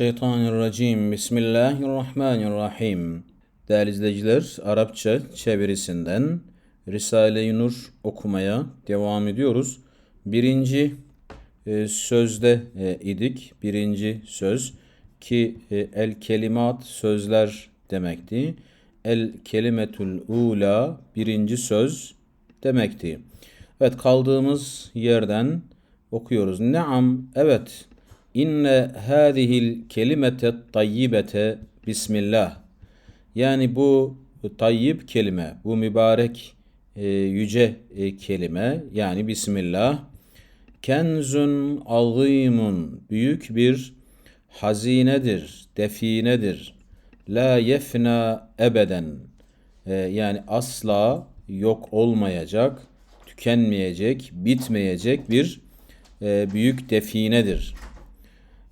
Mineşşeytanirracim. Bismillahirrahmanirrahim. Değerli izleyiciler, Arapça çevirisinden Risale-i Nur okumaya devam ediyoruz. Birinci e, sözde e, idik. Birinci söz ki e, el kelimat sözler demekti. El kelimetul ula birinci söz demekti. Evet kaldığımız yerden okuyoruz. Naam evet İnne hâzihil kelimete tayyibete Bismillah. Yani bu tayyib kelime, bu mübarek e, yüce e, kelime yani Bismillah. Kenzun azimun büyük bir hazinedir, definedir. La yefna ebeden e, yani asla yok olmayacak, tükenmeyecek, bitmeyecek bir e, büyük definedir.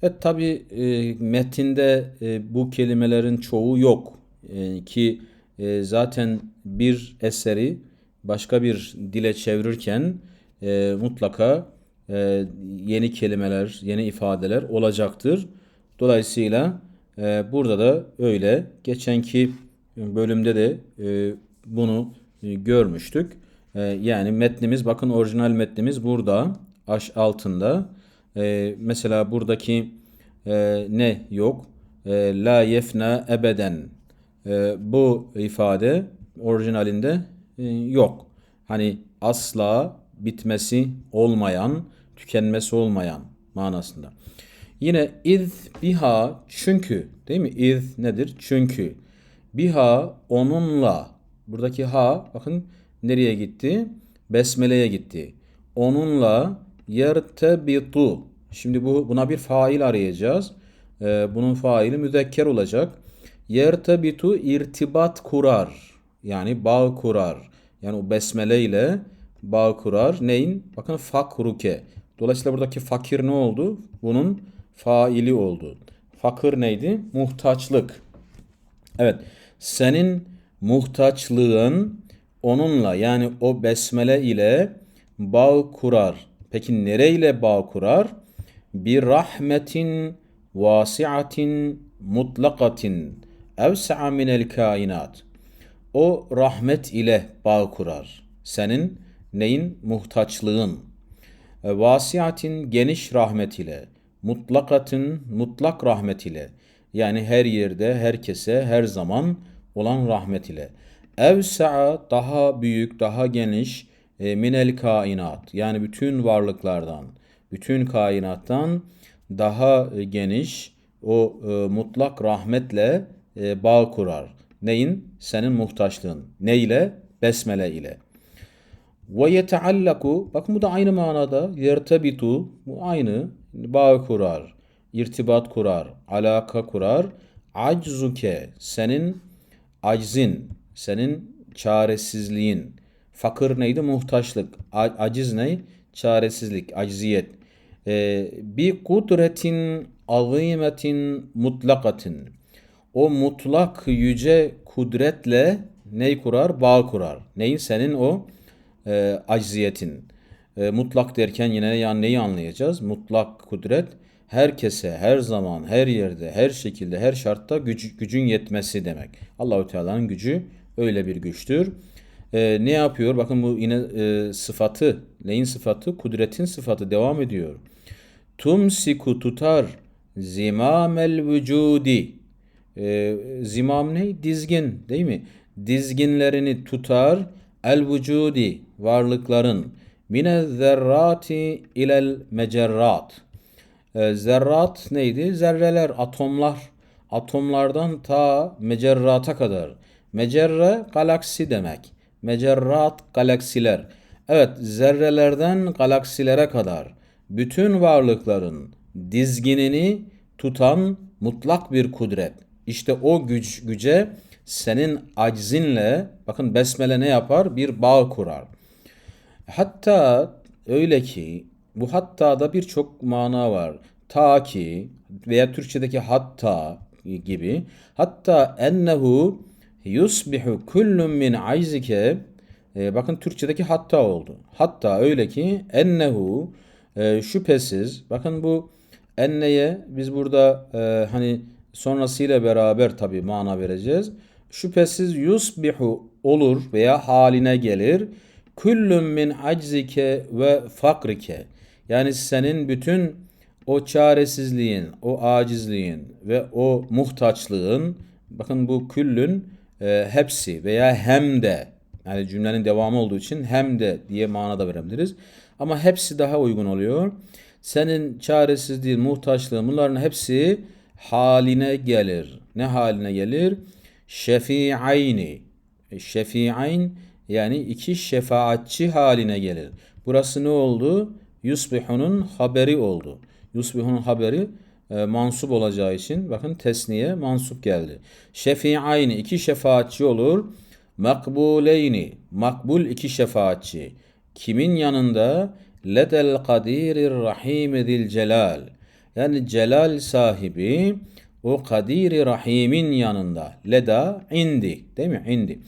Evet tabi e, metinde e, bu kelimelerin çoğu yok e, ki e, zaten bir eseri başka bir dile çevirirken e, mutlaka e, yeni kelimeler, yeni ifadeler olacaktır. Dolayısıyla e, burada da öyle. Geçenki bölümde de e, bunu e, görmüştük. E, yani metnimiz bakın orijinal metnimiz burada aş altında. E, mesela buradaki e, ne yok? E, la yefna ebeden. E, bu ifade orijinalinde e, yok. Hani asla bitmesi olmayan, tükenmesi olmayan manasında. Yine iz biha çünkü değil mi? İz nedir? Çünkü. Biha onunla. Buradaki ha bakın nereye gitti? Besmele'ye gitti. Onunla yertebitu. Şimdi bu buna bir fail arayacağız. Ee, bunun faili müzekker olacak. Yertebitu irtibat kurar. Yani bağ kurar. Yani o besmele ile bağ kurar. Neyin? Bakın fakruke. Dolayısıyla buradaki fakir ne oldu? Bunun faili oldu. Fakir neydi? Muhtaçlık. Evet. Senin muhtaçlığın onunla yani o besmele ile bağ kurar. Peki nereyle bağ kurar? Bir rahmetin vasiatin mutlakatin evsa'a minel kainat. O rahmet ile bağ kurar. Senin neyin? Muhtaçlığın. E, vasiatin geniş rahmet ile. Mutlakatın mutlak rahmet ile. Yani her yerde, herkese, her zaman olan rahmet ile. Evsa'a daha büyük, daha geniş e, minel kainat. Yani bütün varlıklardan, bütün kainattan daha e, geniş o e, mutlak rahmetle bağ kurar. Neyin? Senin muhtaçlığın. Ne ile? Besmele ile. Ve yeteallaku bakın bu da aynı manada yertebitu bu aynı bağ kurar, irtibat kurar, alaka kurar. Aczuke senin aczin, senin çaresizliğin. Fakir neydi? Muhtaçlık. Aciz ne? Çaresizlik, acziyet. Ee, bir kudretin azimetin mutlakatin. O mutlak yüce kudretle ney kurar? Bağ kurar. Neyin? Senin o e, acziyetin. E, mutlak derken yine yani neyi anlayacağız? Mutlak kudret herkese, her zaman, her yerde, her şekilde, her şartta güc, gücün yetmesi demek. Allahü Teala'nın gücü öyle bir güçtür. E, ne yapıyor? Bakın bu yine e, sıfatı, neyin sıfatı? Kudretin sıfatı devam ediyor. Tumsiku tutar zimamel vücudi. E, zimam ne? Dizgin değil mi? Dizginlerini tutar el vücudi varlıkların mine zerrati ilel mecerrat. E, zerrat neydi? Zerreler, atomlar. Atomlardan ta mecerrata kadar. Mecerre galaksi demek. Mecerrat galaksiler. Evet zerrelerden galaksilere kadar bütün varlıkların dizginini tutan mutlak bir kudret. İşte o güç güce senin aczinle bakın besmele ne yapar? Bir bağ kurar. Hatta öyle ki bu hatta da birçok mana var. Ta ki veya Türkçedeki hatta gibi hatta ennehu yusbihu kullun min aczike e, bakın Türkçedeki hatta oldu. Hatta öyle ki ennehu e, şüphesiz bakın bu Enneye biz burada e, hani sonrasıyla beraber tabi mana vereceğiz. Şüphesiz yusbihu olur veya haline gelir. Küllün min aczike ve fakrike. Yani senin bütün o çaresizliğin, o acizliğin ve o muhtaçlığın bakın bu küllün e, hepsi veya hem de yani cümlenin devamı olduğu için hem de diye manada verebiliriz. Ama hepsi daha uygun oluyor. Senin çaresizliğin, muhtaçlığın bunların hepsi haline gelir. Ne haline gelir? Şefi'ayni. E, Şefi'ayn yani iki şefaatçi haline gelir. Burası ne oldu? Yusbihunun haberi oldu. Yusbihunun haberi e, mansup olacağı için bakın tesniye mansup geldi. Şefi'ayni iki şefaatçi olur. Makbuleyni makbul iki şefaatçi. Kimin yanında? Ledel kadirir rahim zil celal. Yani celal sahibi o kadiri rahimin yanında. Leda indi değil mi? İndi.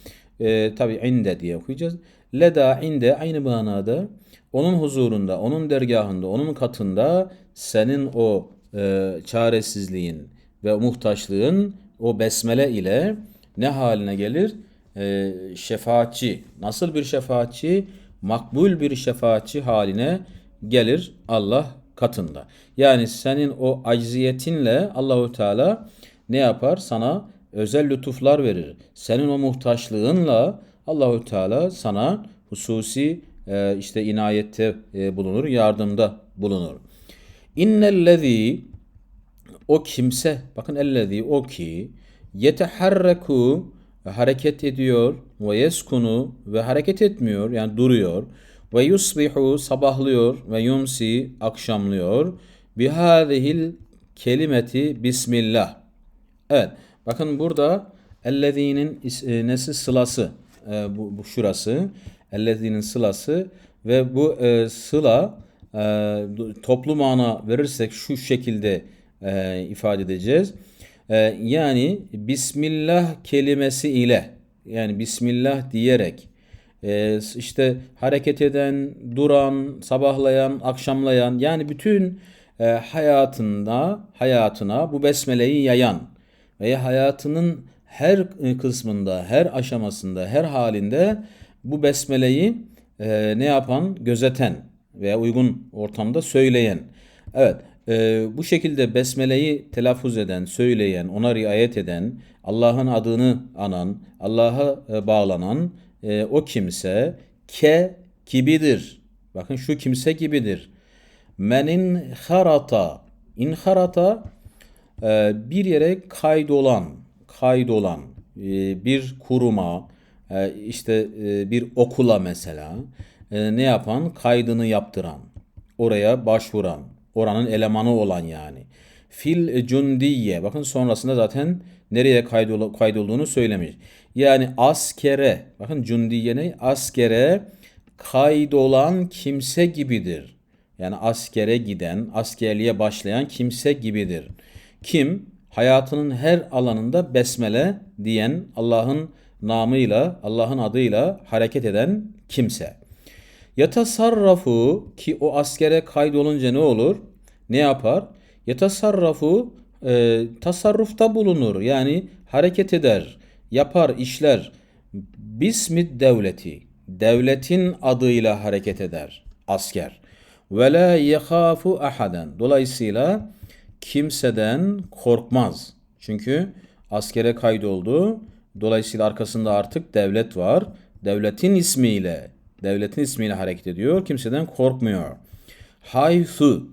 Ee, Tabi inde diye okuyacağız. Leda inde aynı manada onun huzurunda, onun dergahında, onun katında senin o e, çaresizliğin ve muhtaçlığın o besmele ile ne haline gelir? E, şefaatçi. Nasıl bir şefaatçi? Makbul bir şefaatçi haline gelir Allah katında. Yani senin o acziyetinle Allahu Teala ne yapar? Sana özel lütuflar verir. Senin o muhtaçlığınla Allahu Teala sana hususi e, işte inayette e, bulunur, yardımda bulunur. İnnellezî o kimse bakın ellezî o ki yeteharreku hareket ediyor ve yeskunu ve hareket etmiyor yani duruyor ve yusbihu sabahlıyor ve yumsi akşamlıyor. Bihâzihil kelimeti bismillah. Evet bakın burada ellezînin e, nesi? Sılası e, bu, bu şurası. Ellezînin sılası ve bu e, sıla e, toplu mana verirsek şu şekilde e, ifade edeceğiz. E, yani Bismillah kelimesi ile yani Bismillah diyerek e, işte hareket eden, duran, sabahlayan, akşamlayan yani bütün e, hayatında hayatına bu besmeleyi yayan veya hayatının her kısmında, her aşamasında, her halinde bu besmeleyi e, ne yapan? Gözeten veya uygun ortamda söyleyen. Evet, e, bu şekilde besmeleyi telaffuz eden, söyleyen, ona riayet eden, Allah'ın adını anan, Allah'a e, bağlanan e, o kimse ke gibidir. Bakın şu kimse gibidir. Menin harata, inharata e, bir yere kaydolan, kaydolan e, bir kuruma, e, işte e, bir okula mesela e, ne yapan? Kaydını yaptıran, oraya başvuran, oranın elemanı olan yani. Fil cundiye. Bakın sonrasında zaten nereye kaydol kaydolduğunu söylemiş. Yani askere. Bakın cundiye ne? Askere kaydolan kimse gibidir. Yani askere giden, askerliğe başlayan kimse gibidir. Kim? Hayatının her alanında besmele diyen Allah'ın namıyla, Allah'ın adıyla hareket eden kimse. Yatasarrafu ki o askere kaydolunca ne olur? Ne yapar? Yatasarrafu e, tasarrufta bulunur. Yani hareket eder, yapar, işler. Bismid devleti. Devletin adıyla hareket eder asker. Ve la yehafu ahaden. Dolayısıyla kimseden korkmaz. Çünkü askere kaydoldu. Dolayısıyla arkasında artık devlet var. Devletin ismiyle, devletin ismiyle hareket ediyor. Kimseden korkmuyor. Haythu.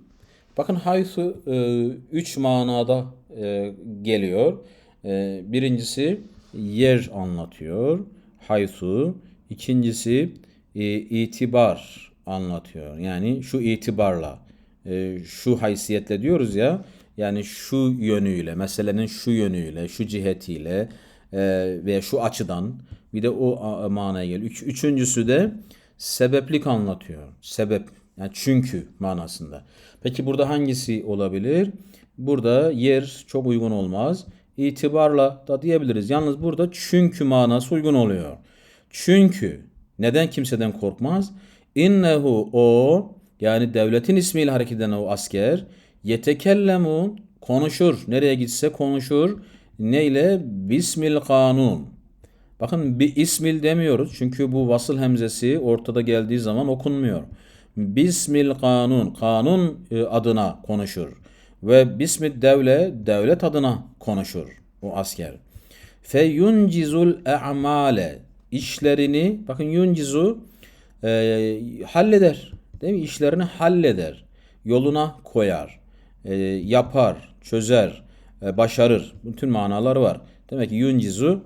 Bakın haythu e, üç manada e, geliyor. E, birincisi yer anlatıyor. Haythu. İkincisi e, itibar anlatıyor. Yani şu itibarla, e, şu haysiyetle diyoruz ya. Yani şu yönüyle, meselenin şu yönüyle, şu cihetiyle, e, veya şu açıdan bir de o manaya geliyor. Üç, üçüncüsü de sebeplik anlatıyor. Sebep yani çünkü manasında. Peki burada hangisi olabilir? Burada yer çok uygun olmaz. İtibarla da diyebiliriz. Yalnız burada çünkü manası uygun oluyor. Çünkü neden kimseden korkmaz? İnnehu o yani devletin ismiyle hareket eden o asker Yetekellemun konuşur. Nereye gitse konuşur. Neyle? Bismil kanun. Bakın bir ismil demiyoruz. Çünkü bu vasıl hemzesi ortada geldiği zaman okunmuyor. Bismil kanun. Kanun e, adına konuşur. Ve bismid devle devlet adına konuşur o asker. Fe yuncizul e'male işlerini bakın yuncizu e, halleder. Değil mi? İşlerini halleder. Yoluna koyar. e, yapar, çözer, e, başarır. Bütün manalar var. Demek ki yuncizu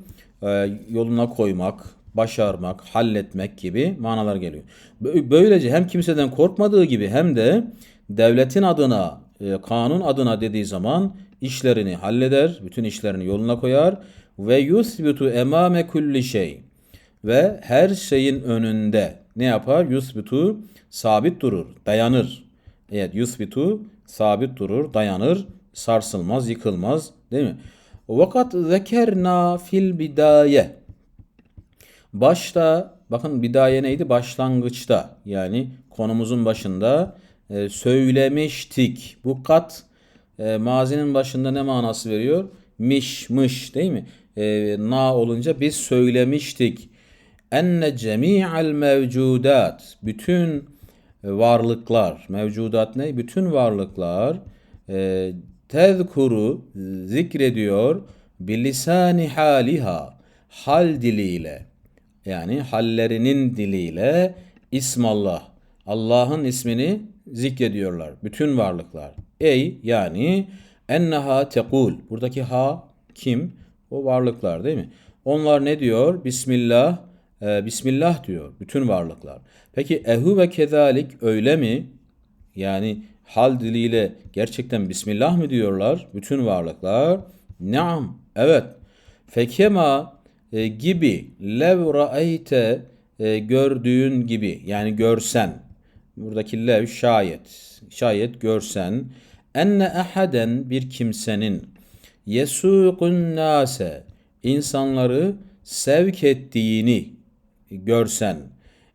yoluna koymak, başarmak, halletmek gibi manalar geliyor. Bö- Böylece hem kimseden korkmadığı gibi hem de devletin adına, e, kanun adına dediği zaman işlerini halleder, bütün işlerini yoluna koyar ve yusbitu emame kulli şey ve her şeyin önünde ne yapar? Yusbitu sabit durur, dayanır. Evet, yusbitu sabit durur, dayanır, sarsılmaz, yıkılmaz, değil mi? Vakat zekerna fil bidaye. Başta bakın bidaye neydi? Başlangıçta yani konumuzun başında e, söylemiştik. Bu kat e, mazinin başında ne manası veriyor? Miş, mış değil mi? E, na olunca biz söylemiştik. Enne cemi'al mevcudat. Bütün varlıklar. Mevcudat ne? Bütün varlıklar e, tezkuru zikrediyor bilisani haliha hal diliyle yani hallerinin diliyle ismallah Allah'ın ismini zikrediyorlar bütün varlıklar. Ey yani enneha tekul buradaki ha kim? O varlıklar değil mi? Onlar ne diyor? Bismillah e, Bismillah diyor bütün varlıklar. Peki ehu ve kezalik öyle mi? Yani hal diliyle gerçekten Bismillah mı diyorlar bütün varlıklar? Naam, evet. Fekema e, gibi lev ra'eyte e, gördüğün gibi yani görsen. Buradaki lev şayet şayet görsen. Enne ahaden bir kimsenin. Yesukun nase insanları sevk ettiğini görsen.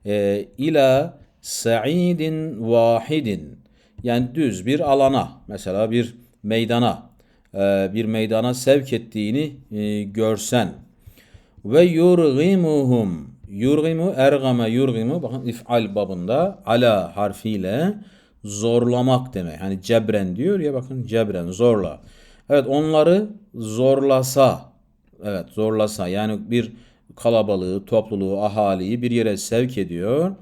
E, ila sa'idin vahidin yani düz bir alana mesela bir meydana e, bir meydana sevk ettiğini e, görsen ve yurgimuhum yurgimu ergame yurgimu bakın if'al babında ala harfiyle zorlamak demek. Hani cebren diyor ya bakın cebren zorla. Evet onları zorlasa evet zorlasa yani bir kalabalığı, topluluğu, ahaliyi bir yere sevk ediyor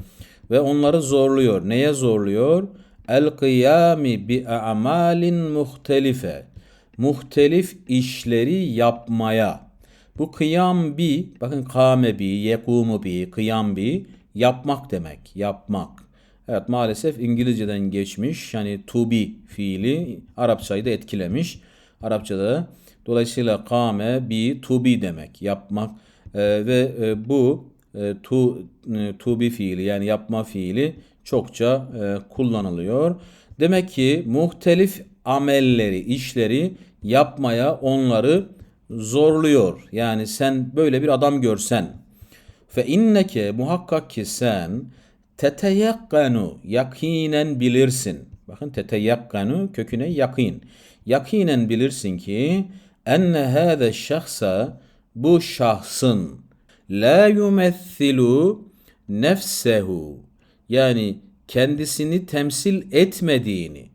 ve onları zorluyor. Neye zorluyor? El kıyami bi a'malin muhtelife. Muhtelif işleri yapmaya. Bu kıyam bi, bakın kâme bi, yekumu bi, kıyam bi, yapmak demek, yapmak. Evet maalesef İngilizceden geçmiş, yani to be fiili Arapçayı da etkilemiş. Arapçada dolayısıyla kâme bi, to be demek, yapmak. Ee, ve e, bu e, to, e, to be fiili yani yapma fiili çokça e, kullanılıyor. Demek ki muhtelif amelleri, işleri yapmaya onları zorluyor. Yani sen böyle bir adam görsen fe inneke muhakkak ki sen teteyakkanu yakinen bilirsin. Bakın teteyakkanu köküne yakin. Yakinen bilirsin ki enne hâze şahsa bu şahsın la yumessilu nefsehu yani kendisini temsil etmediğini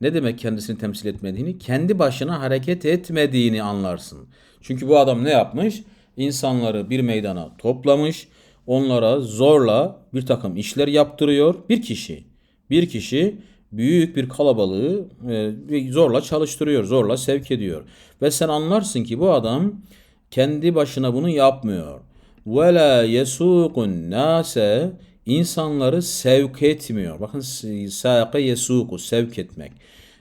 ne demek kendisini temsil etmediğini? Kendi başına hareket etmediğini anlarsın. Çünkü bu adam ne yapmış? İnsanları bir meydana toplamış. Onlara zorla bir takım işler yaptırıyor. Bir kişi. Bir kişi büyük bir kalabalığı e, zorla çalıştırıyor, zorla sevk ediyor. Ve sen anlarsın ki bu adam kendi başına bunu yapmıyor. La yesukun nase insanları sevk etmiyor. Bakın sâke yesuku sevk etmek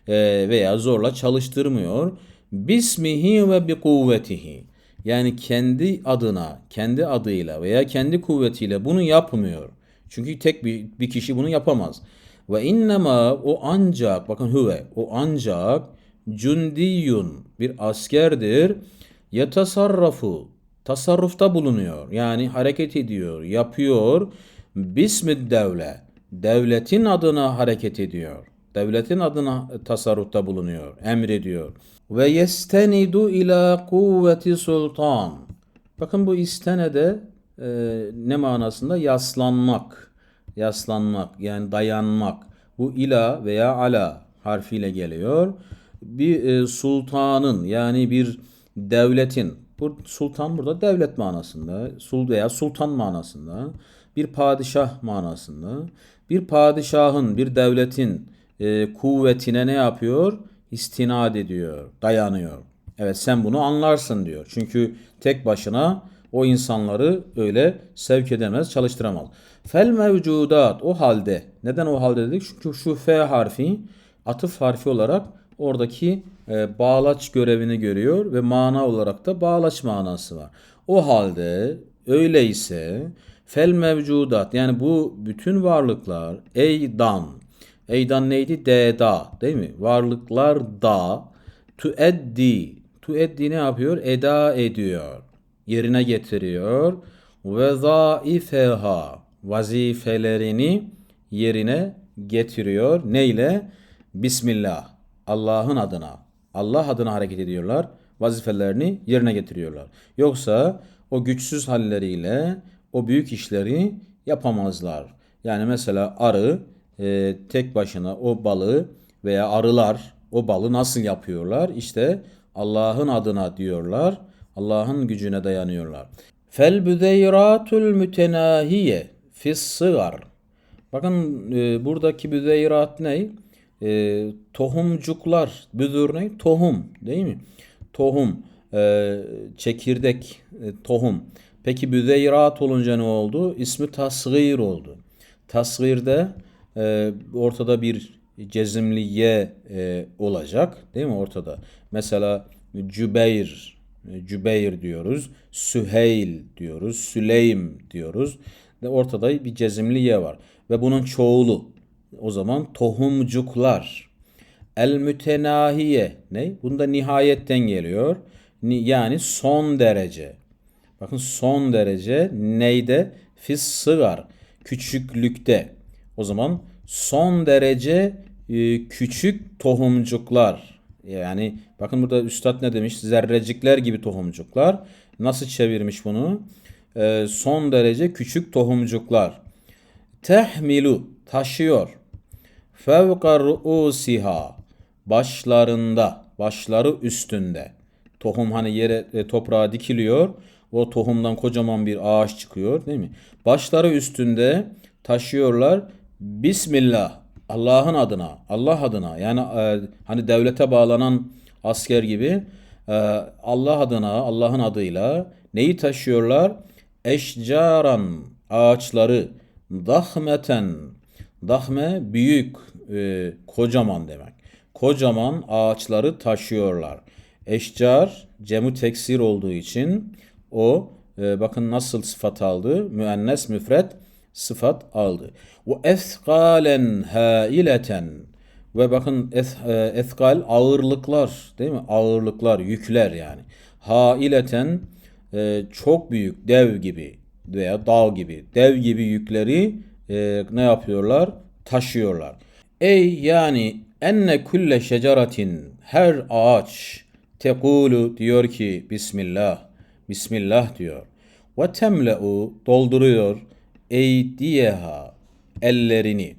e, veya zorla çalıştırmıyor. Bismihi ve bi kuvvetihi. Yani kendi adına, kendi adıyla veya kendi kuvvetiyle bunu yapmıyor. Çünkü tek bir, bir kişi bunu yapamaz. Ve innema o ancak bakın huve o ancak cundiyun bir askerdir. Yetasarrafu tasarrufta bulunuyor. Yani hareket ediyor, yapıyor. Bismid devle devletin adına hareket ediyor. Devletin adına tasarrufta bulunuyor, emrediyor. Ve yestenidu ila kuvveti sultan. Bakın bu istenede e, ne manasında? Yaslanmak. Yaslanmak yani dayanmak. Bu ila veya ala harfiyle geliyor. Bir e, sultanın yani bir devletin bu sultan burada devlet manasında, sul veya sultan manasında, bir padişah manasında. Bir padişahın, bir devletin e, kuvvetine ne yapıyor? İstinad ediyor, dayanıyor. Evet sen bunu anlarsın diyor. Çünkü tek başına o insanları öyle sevk edemez, çalıştıramaz. Fel mevcudat o halde. Neden o halde dedik? Çünkü şu F harfi atıf harfi olarak oradaki e, bağlaç görevini görüyor ve mana olarak da bağlaç manası var. O halde öyleyse fel mevcudat yani bu bütün varlıklar eydan eydan neydi? Deda değil mi? Varlıklar da tueddi tueddi ne yapıyor? Eda ediyor. Yerine getiriyor. Ve zaifeha vazifelerini yerine getiriyor. Neyle? Bismillah. Allah'ın adına. Allah adına hareket ediyorlar. Vazifelerini yerine getiriyorlar. Yoksa o güçsüz halleriyle o büyük işleri yapamazlar. Yani mesela arı e, tek başına o balığı veya arılar o balı nasıl yapıyorlar? İşte Allah'ın adına diyorlar. Allah'ın gücüne dayanıyorlar. Fel büzeyratul mütenahiye fis. Bakın e, buradaki büzeyrat ne? E, tohumcuklar. Büzür ne? Tohum değil mi? Tohum. E, çekirdek. E, tohum. Peki büzeyrat olunca ne oldu? İsmi tasgir oldu. Tasgirde e, ortada bir cezimliye e, olacak değil mi ortada? Mesela Cübeyr, Cübeyr diyoruz, Süheyl diyoruz, Süleym diyoruz. Ve ortada bir cezimliye var ve bunun çoğulu. O zaman tohumcuklar. El mütenahiye ne? Bunda nihayetten geliyor. Yani son derece. Bakın son derece neyde? Fis sıgar. Küçüklükte. O zaman son derece e, küçük tohumcuklar. Yani bakın burada üstad ne demiş? Zerrecikler gibi tohumcuklar. Nasıl çevirmiş bunu? E, son derece küçük tohumcuklar. Tehmilu taşıyor. Fevka ruusiha başlarında, başları üstünde. Tohum hani yere e, toprağa dikiliyor. O tohumdan kocaman bir ağaç çıkıyor değil mi? Başları üstünde taşıyorlar. Bismillah. Allah'ın adına, Allah adına. Yani e, hani devlete bağlanan asker gibi e, Allah adına, Allah'ın adıyla neyi taşıyorlar? Eşcaran ağaçları dahmeten dahme büyük e, kocaman demek. Kocaman ağaçları taşıyorlar. Eşcar cemu teksir olduğu için o e, bakın nasıl sıfat aldı? Müennes müfret sıfat aldı. Ve ethqalen haileten ve bakın es, e, ağırlıklar değil mi? Ağırlıklar, yükler yani. Haileten e, çok büyük, dev gibi veya dağ gibi, dev gibi yükleri e, ne yapıyorlar? Taşıyorlar. Ey yani enne kulle şeceratin her ağaç tekulu diyor ki Bismillah. Bismillah diyor. Ve temle'u dolduruyor eydiyeha ellerini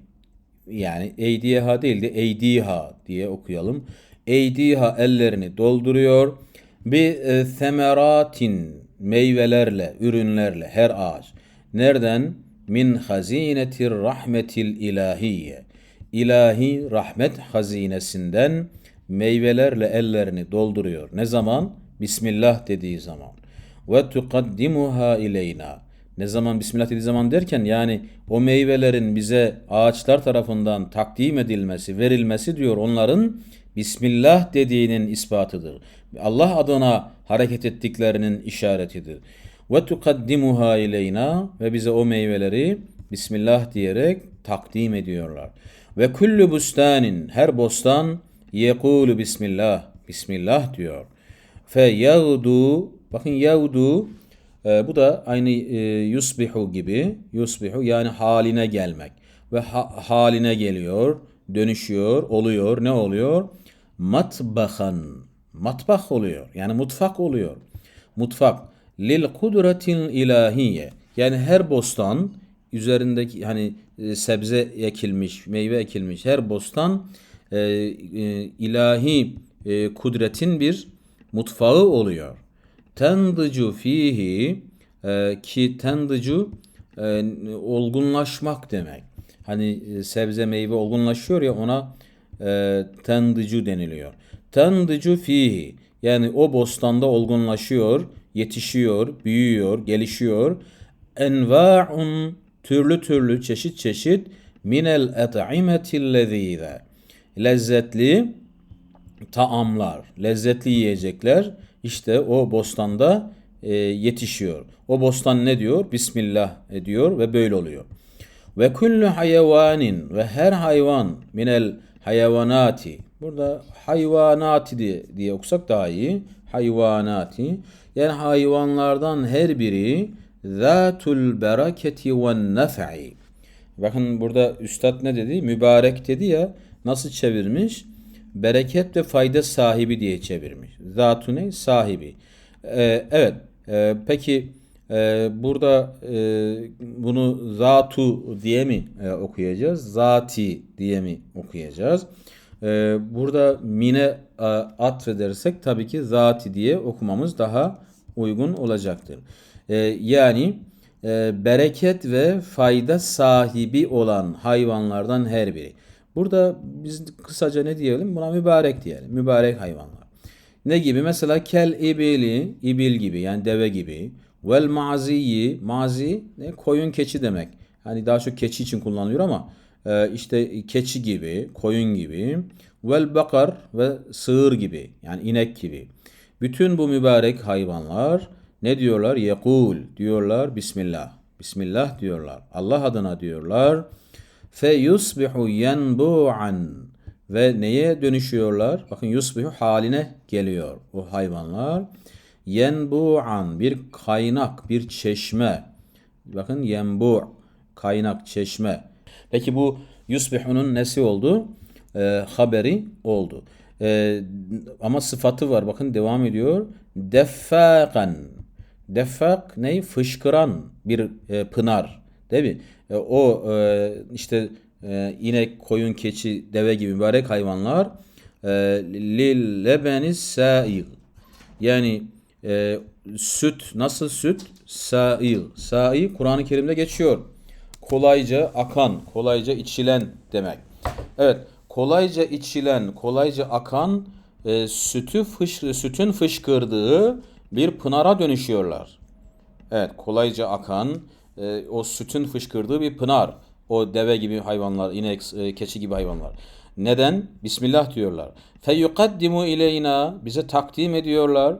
yani eydiyeha değil de eydiha diye okuyalım. Eydiha ellerini dolduruyor. Bir e, semeratin meyvelerle, ürünlerle her ağaç. Nereden? Min hazinetir rahmetil ilahiye. İlahi rahmet hazinesinden meyvelerle ellerini dolduruyor. Ne zaman? Bismillah dediği zaman. Ve tukaddimuha ileyna ne zaman Bismillah dediği zaman derken yani o meyvelerin bize ağaçlar tarafından takdim edilmesi, verilmesi diyor onların Bismillah dediğinin ispatıdır. Allah adına hareket ettiklerinin işaretidir. Ve tukaddimuha ileyna ve bize o meyveleri Bismillah diyerek takdim ediyorlar. Ve kullu bustanin her bostan yekulu Bismillah. Bismillah diyor. Fe yağdu bakın yağdu e, bu da aynı e, yusbihu gibi. Yusbihu yani haline gelmek. Ve ha, haline geliyor. dönüşüyor, oluyor. Ne oluyor? Matbahan. Matbah oluyor. Yani mutfak oluyor. Mutfak. Lil kudretil ilahiye. Yani her bostan üzerindeki hani e, sebze ekilmiş, meyve ekilmiş her bostan e, e, ilahi e, kudretin bir mutfağı oluyor. Tendıcu fihi e, ki tendıcu e, olgunlaşmak demek. Hani e, sebze meyve olgunlaşıyor ya ona e, tendıcu deniliyor. Tendıcu fihi yani o bostanda olgunlaşıyor, yetişiyor, büyüyor, gelişiyor. Enva'un türlü türlü çeşit çeşit minel et'imetil lezize lezzetli taamlar, lezzetli yiyecekler işte o bostanda e, yetişiyor. O bostan ne diyor? Bismillah ediyor ve böyle oluyor. Ve kullu hayvanin ve her hayvan minel hayvanati. Burada hayvanati diye, diye okusak daha iyi. Hayvanati. Yani hayvanlardan her biri zatul bereketi ve nef'i. Bakın burada üstad ne dedi? Mübarek dedi ya. Nasıl çevirmiş? Bereket ve fayda sahibi diye çevirmiş. Zatu ne? Sahibi. Ee, evet. Ee, peki e, burada e, bunu zatu diye mi e, okuyacağız? Zati diye mi okuyacağız? Ee, burada mine e, atfedersek tabii ki zati diye okumamız daha uygun olacaktır. Ee, yani e, bereket ve fayda sahibi olan hayvanlardan her biri. Burada biz kısaca ne diyelim? Buna mübarek diyelim. Mübarek hayvanlar. Ne gibi? Mesela kel ibili, ibil gibi yani deve gibi. Vel maziyi, mazi ne? Koyun keçi demek. Hani daha çok keçi için kullanılıyor ama e, işte keçi gibi, koyun gibi. Vel bakar ve sığır gibi yani inek gibi. Bütün bu mübarek hayvanlar ne diyorlar? Yekul diyorlar Bismillah. Bismillah diyorlar. Allah adına diyorlar. Fe yusbihu yenbu'an ve neye dönüşüyorlar? Bakın yusbihu haline geliyor o hayvanlar. Yenbu'an bir kaynak, bir çeşme. Bakın yenbu kaynak, çeşme. Peki bu yusbihunun nesi oldu? Ee, haberi oldu. Ee, ama sıfatı var. Bakın devam ediyor. Deffakan. Defak ne? Fışkıran bir e, pınar. Değil mi? E, o e, işte e, inek, koyun, keçi, deve gibi mübarek hayvanlar e, lil lebenis sa'il. Yani e, süt nasıl süt? Sa'il. Sa'il Kur'an-ı Kerim'de geçiyor. Kolayca akan, kolayca içilen demek. Evet, kolayca içilen, kolayca akan e, sütü fış, sütün fışkırdığı bir pınara dönüşüyorlar. Evet, kolayca akan, e, o sütün fışkırdığı bir pınar. O deve gibi hayvanlar, inek, e, keçi gibi hayvanlar. Neden? Bismillah diyorlar. Feyukaddimu ileyna bize takdim ediyorlar.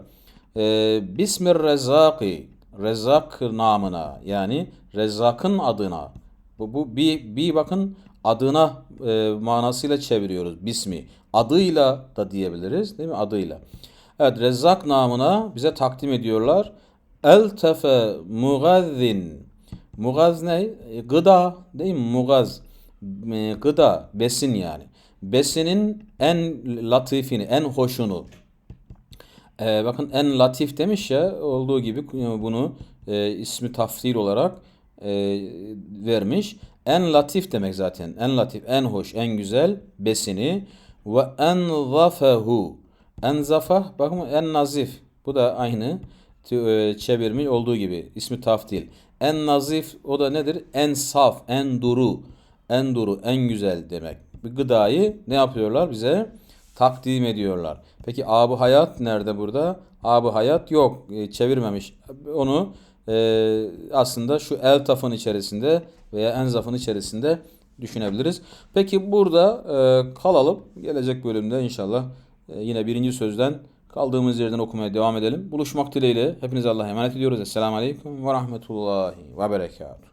E, Bismir rezzaki Rezzak namına yani Rezzak'ın adına. Bu, bu bir, bir bakın adına e, manasıyla çeviriyoruz. Bismi. Adıyla da diyebiliriz değil mi? Adıyla. Evet Rezzak namına bize takdim ediyorlar. Eltefe mugazzin. Mugaz ne? E, Gıda değil mi? Mugaz. E, Gıda, besin yani. Besinin en latifini, en hoşunu. Ee, bakın en latif demiş ya olduğu gibi bunu e, ismi tafsil olarak e, vermiş. En latif demek zaten. En latif, en hoş, en güzel besini ve en zafehu. En zafah bakın en nazif. Bu da aynı e, çevirmiş olduğu gibi. ismi taftil. En nazif o da nedir? En saf, en duru, en duru, en güzel demek. Bir gıdayı ne yapıyorlar bize? Takdim ediyorlar. Peki abu hayat nerede burada? Abu hayat yok. E, çevirmemiş. Onu e, aslında şu el tafın içerisinde veya en zafın içerisinde düşünebiliriz. Peki burada e, kalalım. Gelecek bölümde inşallah e, yine birinci sözden Kaldığımız yerden okumaya devam edelim. Buluşmak dileğiyle hepinize Allah'a emanet ediyoruz. Esselamu Aleyküm ve Rahmetullahi ve Berekatuhu.